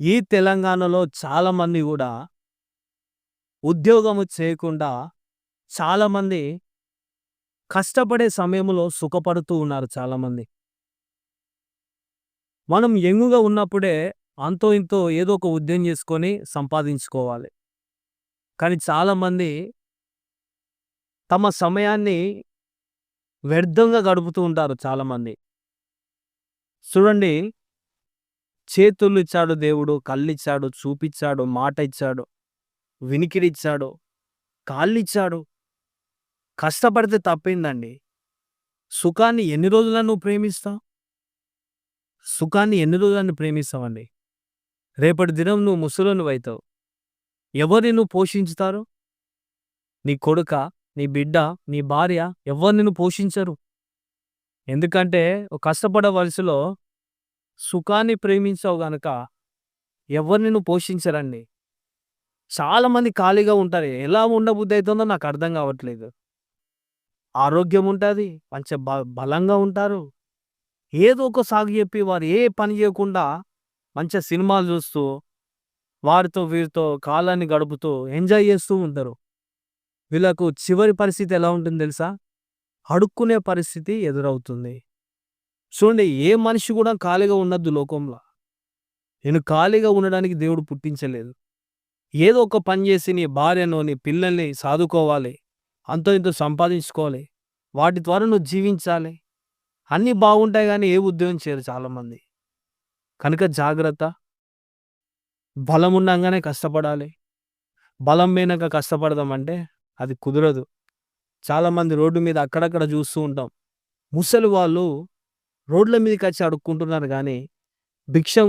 ఈ తెలంగాణలో చాలామంది కూడా ఉద్యోగము చేయకుండా చాలామంది కష్టపడే సమయంలో సుఖపడుతూ ఉన్నారు చాలామంది. మనం ఎంగుగా ఉన్నప్పుడే అంతో ఇంతో ఏదో ఒక ఉద్యోగం చేసుకొని సంపాదించుకోవాలి. కానీ చాలామంది తమ సమయాన్ని వ్యర్థంగా గడుపుతూ ఉంటారు చాలామంది. చూడండి చేతులు ఇచ్చాడు దేవుడు, కళ్ళిచ్చాడు, చూపిచ్చాడు, మాట ఇచ్చాడు, వినికిడిచ్చాడు, కాళ్ళిచ్చాడు. కష్టపడితే తప్పిందండి సుఖాన్ని ఎన్ని రోజులని నువ్వు ప్రేమిస్తావు? సుఖాన్ని ఎన్ని రోజులని ప్రేమిస్తావండి? రేపటి దినం నువ్వు అయితే ఎవరిని నువ్వు పోషించుతారు? నీ కొడుక నీ బిడ్డ? నీ భార్య? ఎవ్వరు నిన్ను పోషించరు. ఎందుకంటే కష్టపడే వయసులో సుఖాన్ని ప్రేమించావు గనక ఎవరిని నువ్వు పోషించరండి. చాలామంది ఖాళీగా ఉంటారు. ఎలా ఉండబుద్ధి నాకు అర్థం కావట్లేదు. ఆరోగ్యం ఉంటుంది మంచి బ బలంగా ఉంటారు. ఏదో ఒక సాగు చెప్పి వారు ఏ పని చేయకుండా మంచిగా సినిమాలు చూస్తూ, వారితో వీరితో కాలాన్ని గడుపుతూ ఎంజాయ్ చేస్తూ ఉంటారు. వీళ్ళకు చివరి పరిస్థితి ఎలా ఉంటుంది తెలుసా? అడుక్కునే పరిస్థితి ఎదురవుతుంది. చూడండి ఏ మనిషి కూడా ఖాళీగా ఉండొద్దు లోకంలో. నేను ఖాళీగా ఉండడానికి దేవుడు పుట్టించలేదు. ఏదో ఒక పని చేసి నీ భార్యను, నీ పిల్లల్ని సాదుకోవాలి. అంతో ఇంతో సంపాదించుకోవాలి. వాటి ద్వారా నువ్వు జీవించాలి. అన్నీ బాగుంటాయి కానీ ఏ ఉద్యోగం చేయరు చాలామంది. కనుక జాగ్రత్త. బలం ఉండగానే కష్టపడాలి. బలం పోయినాక కష్టపడదామంటే అది కుదరదు. చాలామంది రోడ్డు మీద అక్కడక్కడ చూస్తూ ఉంటాం. ముసలి వాళ్ళు రోడ్ల మీదకొచ్చి అడుక్కుంటున్నారు కానీ భిక్షం